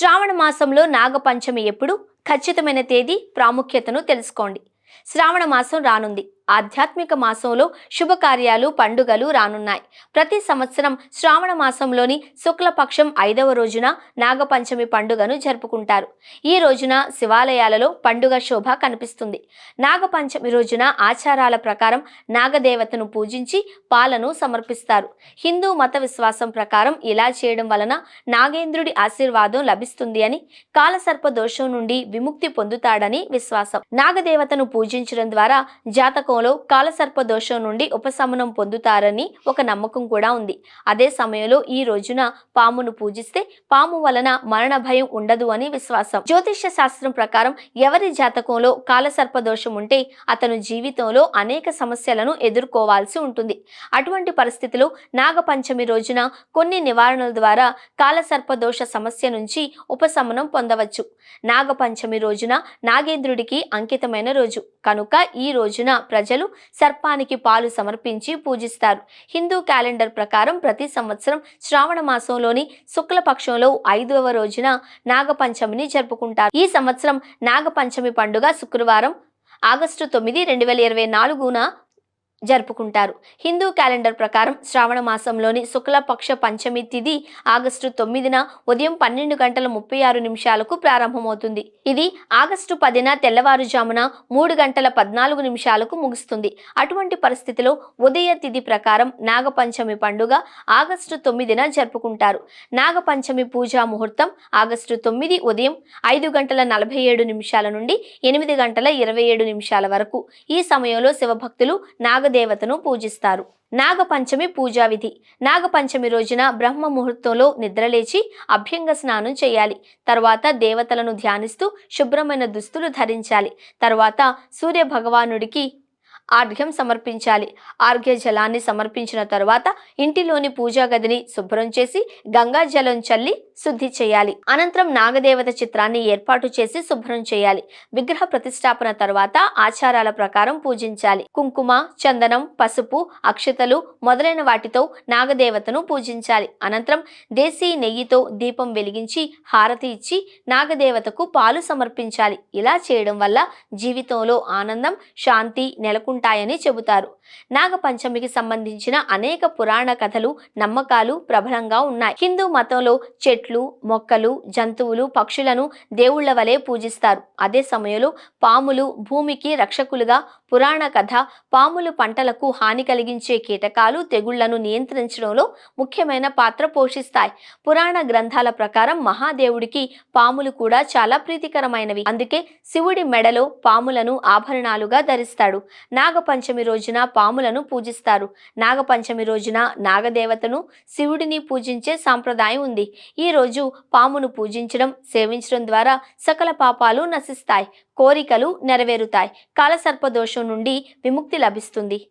శ్రావణ మాసంలో నాగపంచమి ఎప్పుడు ఖచ్చితమైన తేదీ ప్రాముఖ్యతను తెలుసుకోండి. శ్రావణ మాసం రానుంది. ఆధ్యాత్మిక మాసంలో శుభకార్యాలు పండుగలు రానున్నాయి. ప్రతి సంవత్సరం శ్రావణ మాసంలోని శుక్లపక్షం ఐదవ రోజున నాగపంచమి పండుగను జరుపుకుంటారు. ఈ రోజున శివాలయాలలో పండుగ శోభ కనిపిస్తుంది. నాగపంచమి రోజున ఆచారాల ప్రకారం నాగదేవతను పూజించి పాలను సమర్పిస్తారు. హిందూ మత విశ్వాసం ప్రకారం ఇలా చేయడం వలన నాగేంద్రుడి ఆశీర్వాదం లభిస్తుంది అని కాలసర్ప దోషం నుండి విముక్తి పొందుతాడని విశ్వాసం. నాగదేవతను పూజించడం ద్వారా సమయంలో కాలసర్ప దోషం నుండి ఉపశమనం పొందుతారని ఒక నమ్మకం కూడా ఉంది. అదే సమయంలో ఈ రోజున పామును పూజిస్తే పాము వలన మరణ భయం ఉండదు అని విశ్వాసం. జ్యోతిష్య శాస్త్రం ప్రకారం ఎవరి జాతకంలో కాలసర్ప దోషం ఉంటే అతను జీవితంలో అనేక సమస్యలను ఎదుర్కోవాల్సి ఉంటుంది. అటువంటి పరిస్థితిలో నాగపంచమి రోజున కొన్ని నివారణల ద్వారా కాలసర్ప దోష సమస్య నుంచి ఉపశమనం పొందవచ్చు. నాగపంచమి రోజున నాగేంద్రుడికి అంకితమైన రోజు. కనుక ఈ రోజున ప్రజలు సర్పానికి పాలు సమర్పించి పూజిస్తారు. హిందూ క్యాలెండర్ ప్రకారం ప్రతి సంవత్సరం శ్రావణ మాసంలోని శుక్లపక్షంలో ఐదవ రోజున నాగపంచమిని జరుపుకుంటారు. ఈ సంవత్సరం నాగపంచమి పండుగ శుక్రవారం ఆగస్టు తొమ్మిది రెండు వేల ఇరవై నాలుగున జరుపుకుంటారు. హిందూ క్యాలెండర్ ప్రకారం శ్రావణ మాసంలోని శుక్లపక్ష పంచమి తిథి ఆగస్టు తొమ్మిదిన ఉదయం పన్నెండు గంటల ముప్పై ఆరు నిమిషాలకు ప్రారంభమవుతుంది. ఇది ఆగస్టు పదిన తెల్లవారుజామున మూడు గంటల పద్నాలుగు నిమిషాలకు ముగుస్తుంది. అటువంటి పరిస్థితిలో ఉదయ తిథి ప్రకారం నాగపంచమి పండుగ ఆగస్టు తొమ్మిదిన జరుపుకుంటారు. నాగపంచమి పూజా ముహూర్తం ఆగస్టు తొమ్మిది ఉదయం ఐదు గంటల నలభై ఏడు నిమిషాల నుండి ఎనిమిది గంటల ఇరవై ఏడు నిమిషాల వరకు. ఈ సమయంలో శివభక్తులు నాగ నాగదేవతను పూజిస్తారు. నాగపంచమి పూజా విధి నాగపంచమి రోజున బ్రహ్మ ముహూర్తంలో నిద్రలేచి అభ్యంగ స్నానం చేయాలి. తర్వాత దేవతలను ధ్యానిస్తూ శుభ్రమైన దుస్తులు ధరించాలి. తర్వాత సూర్య భగవానుడికి ఆర్ఘ్యం సమర్పించాలి. ఆర్ఘ్య జలాన్ని సమర్పించిన తర్వాత ఇంటిలోని పూజా గదిని శుభ్రం చేసి గంగా జలం చల్లి శుద్ధి చేయాలి. అనంతరం నాగదేవత చిత్రాన్ని ఏర్పాటు చేసి శుభ్రం చేయాలి. విగ్రహ ప్రతిష్టాపన తర్వాత ఆచారాల ప్రకారం పూజించాలి. కుంకుమ చందనం పసుపు అక్షతలు మొదలైన వాటితో నాగదేవతను పూజించాలి. అనంతరం దేశీ నెయ్యితో దీపం వెలిగించి హారతి ఇచ్చి నాగదేవతకు పాలు సమర్పించాలి. ఇలా చేయడం వల్ల జీవితంలో ఆనందం శాంతి నెలకొంటాయని చెబుతారు. నాగపంచమికి సంబంధించిన అనేక పురాణ కథలు నమ్మకాలు ప్రబలంగా ఉన్నాయి. హిందూ మతంలో చెట్లు మొక్కలు జంతువులు పక్షులను దేవుళ్ళ వలె పూజిస్తారు. అదే సమయంలో పాములు భూమికి రక్షకులుగా పురాణ కథ పాములు పంటలకు హాని కలిగించే కీటకాలు తెగుళ్ళను నియంత్రించడంలో ముఖ్యమైన పాత్ర పోషిస్తాయి. పురాణ గ్రంథాల ప్రకారం మహాదేవుడికి పాములు కూడా చాలా ప్రీతికరమైనవి. అందుకే శివుడి మెడలో పాములను ఆభరణాలుగా ధరిస్తాడు. నాగపంచమి రోజున పాములను పూజిస్తారు. నాగపంచమి రోజున నాగదేవతను శివుడిని పూజించే సాంప్రదాయం ఉంది. ఈ రోజు పామును పూజించడం సేవించడం ద్వారా సకల పాపాలు నశిస్తాయి కోరికలు నెరవేరుతాయి. కాలసర్పదోషం నుండి విముక్తి లభిస్తుంది.